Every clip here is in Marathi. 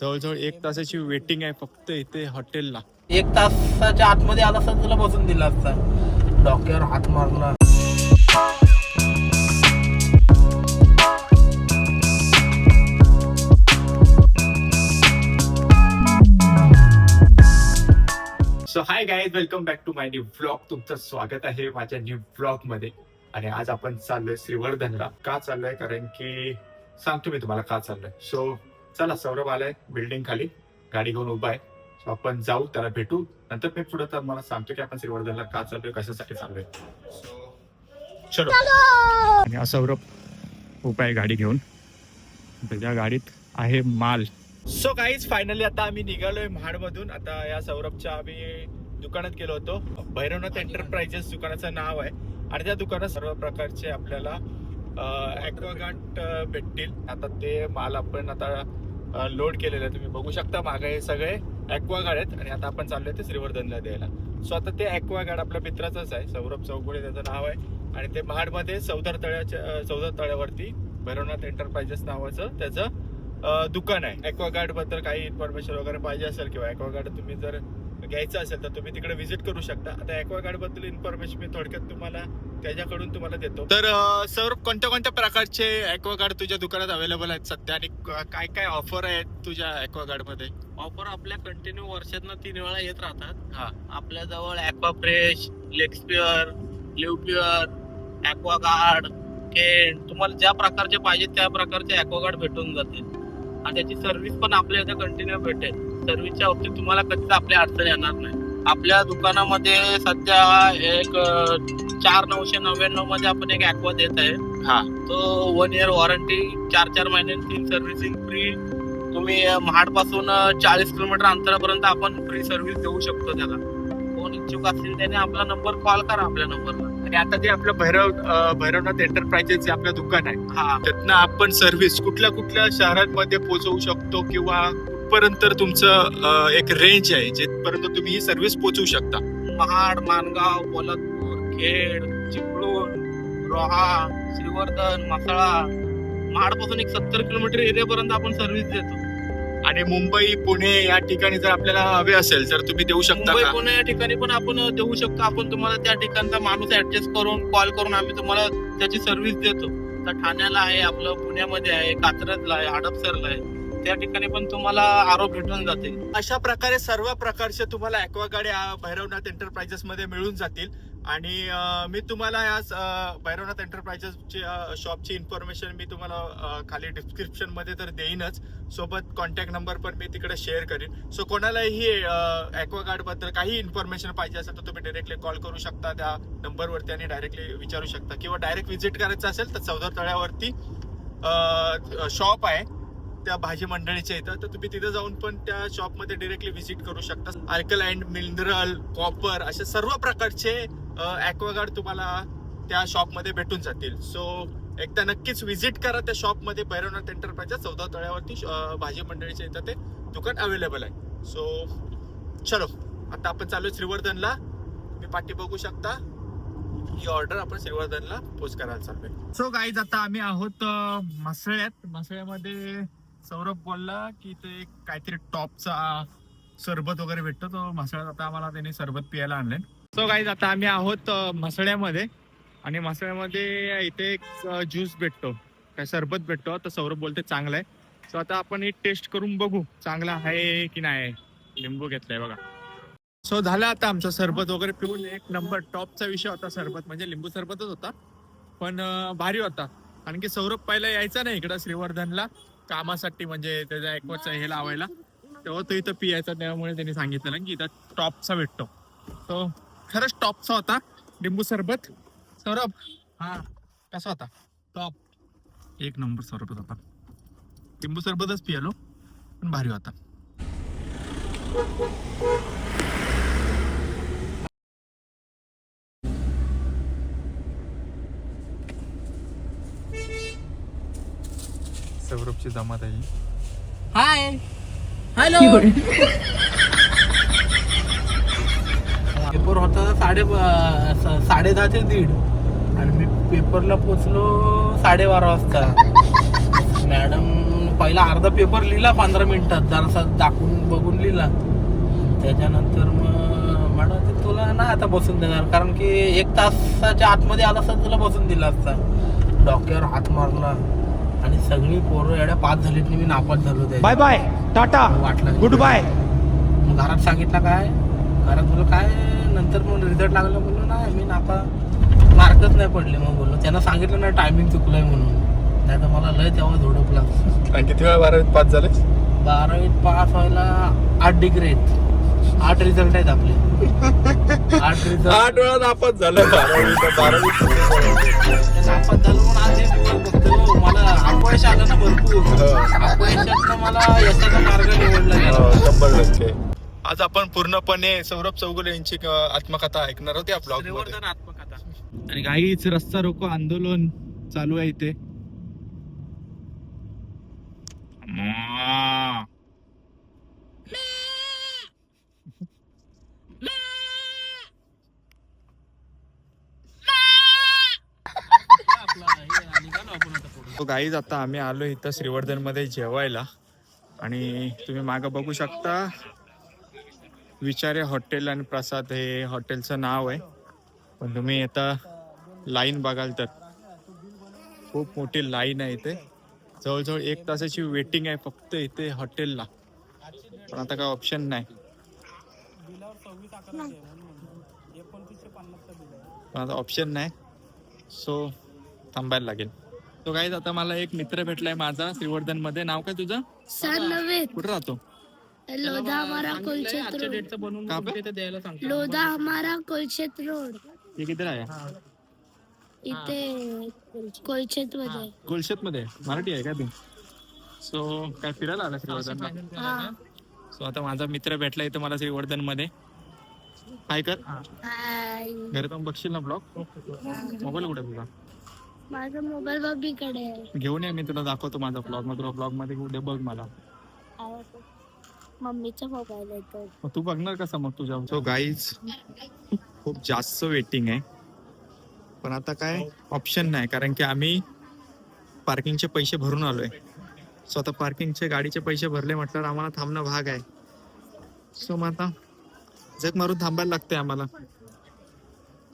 जवळजवळ एक तासाची वेटिंग आहे फक्त इथे हॉटेलला. एक तासाच्या आतमध्ये आला असता तुला बसून दिला असता. डोक्यावर हात मारला. So hi guys welcome back to my new blog तुमचं स्वागत आहे माझ्या न्यू ब्लॉगमध्ये. आणि आज आपण चाललोय श्रीवर्धनला. का चाललोय? कारण की सांगतो मी तुम्हाला का चाललोय. सो चला सौरभ आलाय बिल्डिंग खाली. गाडी घेऊन उभा आहे. सो आपण जाऊ त्याला भेटू. नंतर मी पुढे तर मला सांगतो की आपण श्रीवर्धनला का चाललोय कशासाठी चाललोय. सो चलो! आणि हा सौरभ उभा आहे गाडी घेऊन. त्याच्या गाडीत आहे माल. सो गाईज फायनली आता आम्ही निघालोय महाडमधून. आता या सौरभच्या आम्ही दुकानात गेलो होतो. भैरवनाथ एंटरप्राइजेस दुकानाचं नाव आहे. आणि त्या दुकानात सर्व प्रकारचे आपल्याला ऍक्वागार्ड भेटतील. आता ते माल आपण आता लोड केलेलं आहे. तुम्ही बघू शकता मागे हे सगळे ऍक्वागार्ड आहेत. आणि आता आपण चाललोय ते श्रीवर्धनला द्यायला. सो आता ते ऍक्वागार्ड आपल्या मित्राचंच आहे. सौरभ चौगुळे त्याचं नाव आहे. आणि ते महाडमध्ये चौदार तळ्याच्या चौदार तळ्यावरती भैरवनाथ एंटरप्राइजेस नावाचं त्याचं दुकान आहे. ॲक्वागार्डबद्दल काही इन्फॉर्मेशन वगैरे पाहिजे असेल किंवा ॲक्वागार्ड तुम्ही जर घ्यायचं असेल तर तुम्ही तिकडे व्हिजिट करू शकता. आता ॲक्वागार्डबद्दल इन्फॉर्मेशन मी थोडक्यात तुम्हाला त्याच्याकडून तुम्हाला देतो. तर सर कोणत्या कोणत्या प्रकारचे ॲक्वागार्ड तुझ्या दुकानात अवेलेबल आहेत सध्या? आणि क- काय काय ऑफर आहेत तुझ्या ॲक्वागार्डमध्ये? ऑफर आपल्या कंटिन्यू वर्षातनं तीन वेळा येत राहतात. हा. आपल्या जवळ ऍक्वा फ्रेश लेक्सपिअर लिव्हपिअर ऍक्वागार्ड केन तुम्हाला ज्या प्रकारचे पाहिजे त्या प्रकारचे ऍक्वागार्ड भेटून जातील. आणि त्याची सर्व्हिस पण आपल्या इथे कंटिन्यू भेटेल. सर्व्हिसच्या बाबतीत तुम्हाला कधीच आपल्या अडचण येणार नाही. आपल्या दुकानामध्ये सध्या एक चार नऊशे नव्याण्णवमध्ये आपण एक ऍक्वा देत आहे. हा. तो वन इयर वॉरंटी चार चार महिन्यांची सर्व्हिसिंग फ्री तुम्ही महाडपासून चाळीस किलोमीटर अंतरापर्यंत आपण फ्री सर्व्हिस देऊ शकतो त्याला. कोण इच्छुक असतील त्याने आपला नंबर कॉल करा आपल्या नंबरला आणि आता जे आपलं भैरव भैरवनाथ एंटरप्राइजेस जे आपलं दुकान आहे. हा. त्यातनं आपण सर्व्हिस कुठल्या कुठल्या शहरांमध्ये पोहोचवू शकतो किंवा कुठपर्यंत तुमचं एक रेंज आहे जिथपर्यंत तुम्ही ही सर्व्हिस पोहोचवू शकता. महाड मानगाव पोलादपूर खेड चिपळूण रोहा श्रीवर्धन मासळा महाडपासून एक सत्तर किलोमीटर एरियापर्यंत आपण सर्व्हिस देतो. आणि मुंबई पुणे या ठिकाणी जर आपल्याला हवे असेल तर तुम्ही देऊ शकता मुंबई पुणे या ठिकाणी पण आपण देऊ शकतो. आपण तुम्हाला त्या ठिकाणचा माणूस ऍडजस्ट करून कॉल करून आम्ही तुम्हाला त्याची सर्व्हिस देतो. तर ठाण्याला आहे आपलं पुण्यामध्ये आहे कात्रजला आहे हडपसरला आहे. त्या ठिकाणी पण तुम्हाला आरोप भेटून जातील. अशा प्रकारे सर्व प्रकारचे तुम्हाला ऍक्वागाडी भैरवनाथ एंटरप्राइजेस मध्ये मिळून जातील. आणि मी तुम्हाला या भैरवनाथ एंटरप्राइजेसची शॉपची इन्फॉर्मेशन मी तुम्हाला खाली डिस्क्रिप्शनमध्ये तर देईनच. सोबत कॉन्टॅक्ट नंबर पण मी तिकडे शेअर करीन. सो कोणालाही ऍक्वागार्डबद्दल काही इन्फॉर्मेशन पाहिजे असेल तर तुम्ही डायरेक्टली कॉल करू शकता. त्या नंबरवरती आणि डायरेक्टली विचारू शकता. किंवा डायरेक्ट व्हिजिट करायचं असेल तर चौदा तळ्यावरती शॉप आहे. त्या भाजी मंडळीच्या इथं तर तुम्ही तिथे जाऊन पण त्या शॉपमध्ये डिरेक्टली व्हिजिट करू शकता. अल्कलाइंड मिनरल कॉपर असे सर्व प्रकारचे ॲक्वागार्ड तुम्हाला त्या शॉपमध्ये भेटून जातील. सो एकदा नक्कीच व्हिजिट करा त्या शॉपमध्ये भैरवनाथ एंटरप्राइजेस चौदा तळ्यावरती भाजी मंडळीच्या इथं ते दुकान अवेलेबल आहे. सो चलो आता आपण चालू श्रीवर्धनला. तुम्ही पाठी बघू शकता. ही ऑर्डर आपण श्रीवर्धनला पोच करायला चाललोय. सो गाईज आता आम्ही आहोत अं, म्हसळ्यात. सौरभ बोलला की ते एक काहीतरी टॉपचा सरबत वगैरे भेटतो तो म्हसळ्यात आता आम्हाला त्याने सरबत प्यायला आणले सो गाईज आता आम्ही आहोत म्हसळ्यामध्ये. आणि म्हसळ्यामध्ये इथे एक ज्यूस भेटतो. काय सरबत भेटतो तर सौरभ बोलते चांगला आहे सो आता आपण हे टेस्ट करून बघू चांगला आहे की नाही. लिंबू घेतलाय बघा. सो झालं आता आमचं सरबत वगैरे पिऊन. एक नंबर टॉपचा विषय होता सरबत म्हणजे लिंबू सरबतच होता. पण भारी होता. कारण की सौरभ पहिला यायचा नाही इकडं श्रीवर्धनला. कामासाठी म्हणजे त्याच्या एकवच हे लावायला. तेव्हा तो इथं पियायचा त्यामुळे त्यांनी सांगितलं ना की इथं टॉपचा भेटतो. तो खरंच टॉपचा होता. लिंबू सरबत. सौरभ. हा कसा होता? टॉप एक नंबर सरबत होता. लिंबू सरबतच पियालो पण भारी होता. सौरभची जमात आहे हाय. हॅलो. पेपर होता साडे साडे दहा ते दीड. आणि मी पेपरला पोचलो साडेबारा वाजता. मॅडम पहिला अर्धा पेपर लिहिला पंधरा मिनिटात जरासा दाखवून बघून लिहिला. त्याच्यानंतर मग म्हणत होते, तुला ना आता बसून देणार कारण की एक तासाच्या आतमध्ये आला असता तुला बसून दिला असता. डॉक्टर हात मारला. आणि सगळी पोरं एवढ्या पास झालीत मी नापास झालो त्याच्यात. बाय बाय टाटा वाटलं गुड बाय. मग घरात सांगितलं काय? घरात बोललो काय नंतर मग रिझल्ट लागला? बोललो नाही मी नापा मार्कच नाही पडले. मग बोललो त्यांना सांगितलं ना टायमिंग चुकलंय म्हणून. नाही तर मला लय तेव्हा झोडपला आणि किती वेळा बारावीत पास झाले बारावीत पास व्हायला आठ डिग्री आहेत. आठ रिझल्ट आहेत आपले. आठ रिझल्ट आठ वेळा नापास झालं. बारावीत नापास झालो म्हणून आज हे बघतो. मला अपयश आलं ना भरपूर. अपयशातनं मला यशाचा मार्ग निवडला गेला. शंभर टक्के. आज आपण पूर्णपणे सौरभ चौगुले यांची आत्मकथा ऐकणार होती श्रीवर्धन आत्मकथा. आणि काहीच रस्ता रोको आंदोलन चालू आहे इथे आपला हे निघालो आपण आता गाईज आता आम्ही आलो इथं श्रीवर्धनमध्ये जेवायला. आणि तुम्ही मागं बघू शकता विचारे हॉटेल आणि प्रसाद हे हॉटेलचं नाव आहे. पण तुम्ही आता लाईन बघाल तर खूप मोठी लाईन आहे इथे. जवळजवळ एक तासाची वेटिंग आहे फक्त इथे हॉटेलला पण आता काय ऑप्शन नाही. पण आता ऑप्शन नाही. सो थांबायला लागेल. तो काय आता मला एक मित्र भेटलाय माझा श्रीवर्धनमध्ये नाव काय तुझं? सर नव्हे कुठं राहतो? लोधा हमारा कोलचेत आजच्या रोड. डेटचं बनवून का बे? तिथे द्यायला सांगतो लोधा हमारा कोलचेत रोड. हे आहे? इथे मध्ये गुलशेत मध्ये मराठी आहे का तू? सो काय फिरायला आला श्रीवर्धनला? हा. सो आता माझा मित्र भेटला इथं मला श्रीवर्धनमध्ये हाय कर हाय. घरी जाऊन बघशील ना ब्लॉग? मोबाईल कुठे तुझा? माझा मोबाईल बबीकडे आहे. घेऊन ये मी तुला दाखवतो माझा ब्लॉग मग तुला ब्लॉगमध्ये उद्या बघ मला. मम्मीचा मोबाईल आहे तो. मग तू बघणार कसा मग तुझ्या सो गाईज खूप जास्त वेटिंग आहे. पण आता काय ऑप्शन नाही कारण की आम्ही पार्किंगचे पैसे भरून आलोय. सो आता पार्किंगचे गाडीचे पैसे भरले म्हटल्यावर आम्हाला थांबणं भाग आहे. सो मग आता जग मारून थांबायला लागते आम्हाला.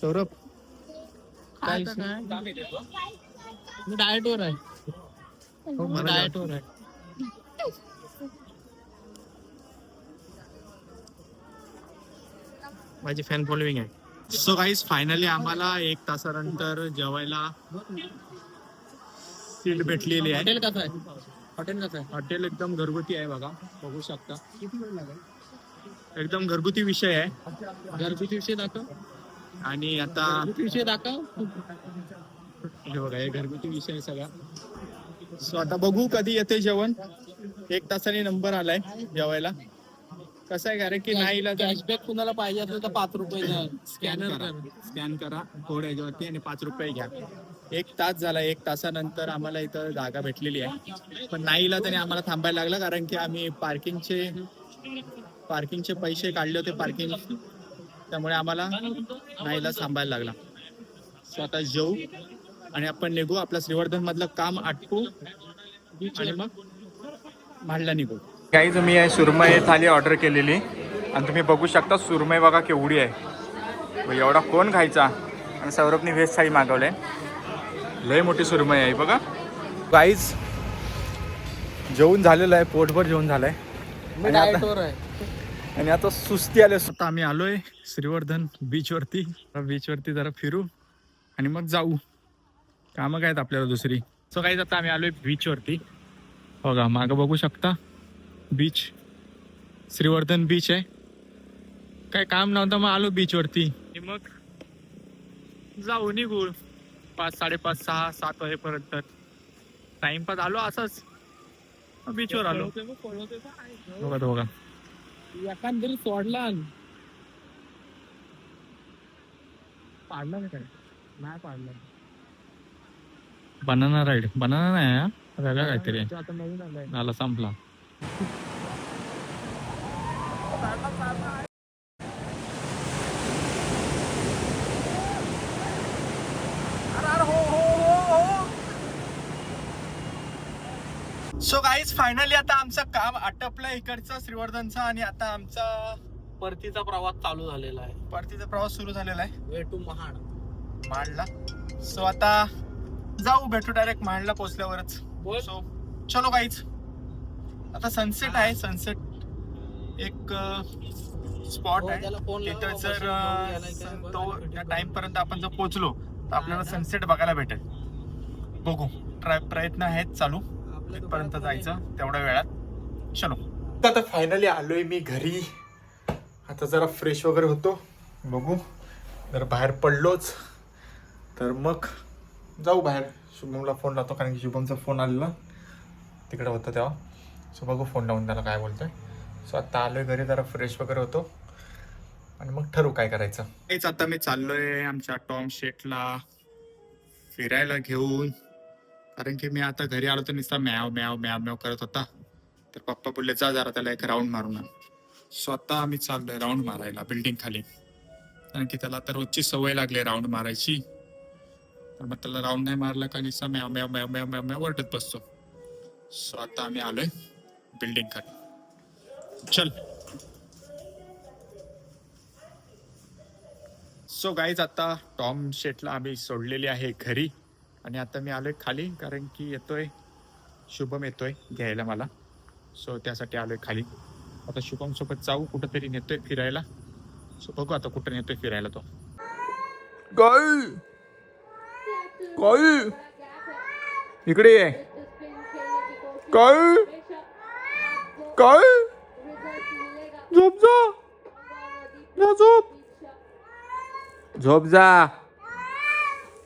सौरभ आता काय? मी डाएट वर आहे. हो, डाएट वर आहे. माझी फॅन फॉलोविंग आहे. सो गाईज फायनली आम्हाला एक तासानंतर जेवायला सीट भेटलेली आहे. हॉटेल कसं आहे? हॉटेल कसं आहे? हॉटेल एकदम घरगुती आहे बघा. बघू शकता. एकदम घरगुती विषय आहे. घरगुती विषय दाखव. आणि आता विषय दाखव. हे बघा हे घरगुती विषय सगळा. सो आता बघू कधी येते जेवण. एक तासाने नंबर आलाय जेवायला. कसं आहे कारण की नाही. कॅशबॅक कुणाला पाहिजे असेल तर पाच रुपये स्कॅन स्कॅनर करा. स्कॅन करा. कोड याच्यावरती आणि पाच रुपये घ्या. एक तास झाला एक तासानंतर आम्हाला इथं जागा भेटलेली आहे. पण नाही इला त्याने आम्हाला थांबायला लागला कारण की आम्ही पार्किंगचे पार्किंगचे पैसे काढले होते पार्किंग त्यामुळे आम्हाला नाहीला थांबायला लागला. सो आता जेऊ आणि आपण निघू. आपलं श्रीवर्धन मधलं काम आटपू आणि मग मांडला निघू. काही तुम्ही आहे सुरमई थाली ऑर्डर केलेली. आणि तुम्ही बघू शकता सुरमई बघा केवढी आहे. एवढा कोण खायचा? आणि सौरभने व्हेज थाळी मागवले लय मोठी सुरमई आहे बघा. गाईज जेवण झालेलं आहे पोटभर जेवण झालंय. आहे. आणि आता सुस्ती आले आता आम्ही आलोय श्रीवर्धन बीच वरती. बीच वरती जरा फिरू आणि मग जाऊ. कामं काय आहेत आपल्याला दुसरी? सो काही आता आम्ही आलोय बीच वरती. बघा मागं बघू शकता. बीच श्रीवर्धन बीच आहे. काय काम नव्हतं मग आलो बीच वरती. आणि मग जाऊ निघू. पाच साडेपाच सहा सात वाजेपर्यंत. टाइमपास आलो असंच. बीचवर आलो. बघा बघा. एखाद सोडला पाडला नाही काय? नाही पाडला. बनाना राईड बनाना नाही हा? वेगळा काहीतरी. आहे. तो आता नवीन आलाय. झाला संपला. सो गाईज फायनली आता आमचं काम आटपलं इकडचं श्रीवर्धनचं आणि आता आमचा परतीचा प्रवास चालू झालेला आहे. परतीचा प्रवास सुरू झालेला आहे. Way to Mahad. मांडला. सो आता जाऊ भेटू डायरेक्ट मांडला पोहोचल्यावरच बोल. सो चलो गाईज आता सनसेट आहे सनसेट एक स्पॉट हो, आहे. त्याला लावा, तिथं जर काय तो आणि त्या. टाइम पर्यंत आपण जर पोहोचलो तर आपल्याला हा, सनसेट बघायला भेटेल. बघू. ट्राय प्रयत्न आहेत चालू. आपलं तर पर्यंत बरोबर आहे. जायचं तेवढ्या वेळात. चलो आता फायनली आलोय मी घरी. आता जरा फ्रेश वगैरे होतो. बघू. जर बाहेर पडलोच. तर मग जाऊ बाहेर. शुभमला फोन लावतो कारण की शुभमचा फोन आलेला. तिकडे होतं तेव्हा. सो बघू फोन लावून त्याला काय बोलतोय. सो आता आलोय घरी जरा फ्रेश वगैरे होतो. आणि मग ठरवू काय करायचं. हेच आता मी चाललोय आमच्या टॉम शेटला फिरायला घेऊन. कारण की मी आता घरी आलो तर नुसता म्याव म्याव म्याव म्याव करत होता. तर पप्पा बोलले जा जरा त्याला एक राऊंड मारून आण. स्वतः आम्ही चाललोय राऊंड मारायला बिल्डिंग खाली. कारण की त्याला आता रोजची सवय लागली राऊंड मारायची. तर मग त्याला राऊंड नाही मारला का नुसता म्याव म्याव म्याव म्याव म्याव म्याव वरटत बसतो. सो आता आम्ही आलोय बिल्डिंग खाली. चल. सो गाईज आता टॉम शेटला आम्ही सोडलेली आहे घरी. आणि आता मी आलोय खाली कारण की येतोय. शुभम येतोय घ्यायला मला. सो त्यासाठी आलोय खाली. आता शुभम सोबत जाऊ कुठंतरी नेतोय फिरायला. सो बघू आता कुठं नेतोय फिरायला तो. गाई! गाई! इकडे ये. गाई! गाई! झोप जा. जा झोप. झोप जा.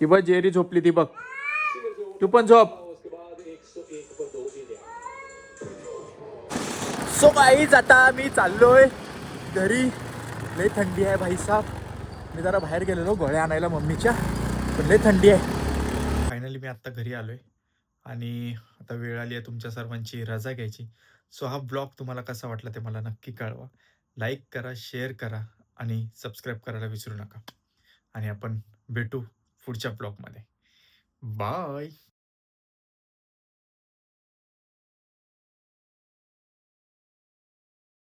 ती बघ जेरी झोपली ती बघ. तू पण झोप सो गाईज आता मी चाललोय घरी लय थंडी आहे भाई साहब मी जरा बाहेर गेलेलो गोळ्या आणायला मम्मीच्या पण लय थंडी आहे फायनली मी आता घरी आलोय. आणि आता वेळ आली आहे तुमच्या सर्वांची रजा घ्यायची. सो हा ब्लॉग तुम्हाला कसा वाटला ते मला नक्की कळवा. लाईक करा शेअर करा आणि सबस्क्राईब करायला विसरू नका. आणि आपण भेटू पुढच्या ब्लॉगमध्ये बाय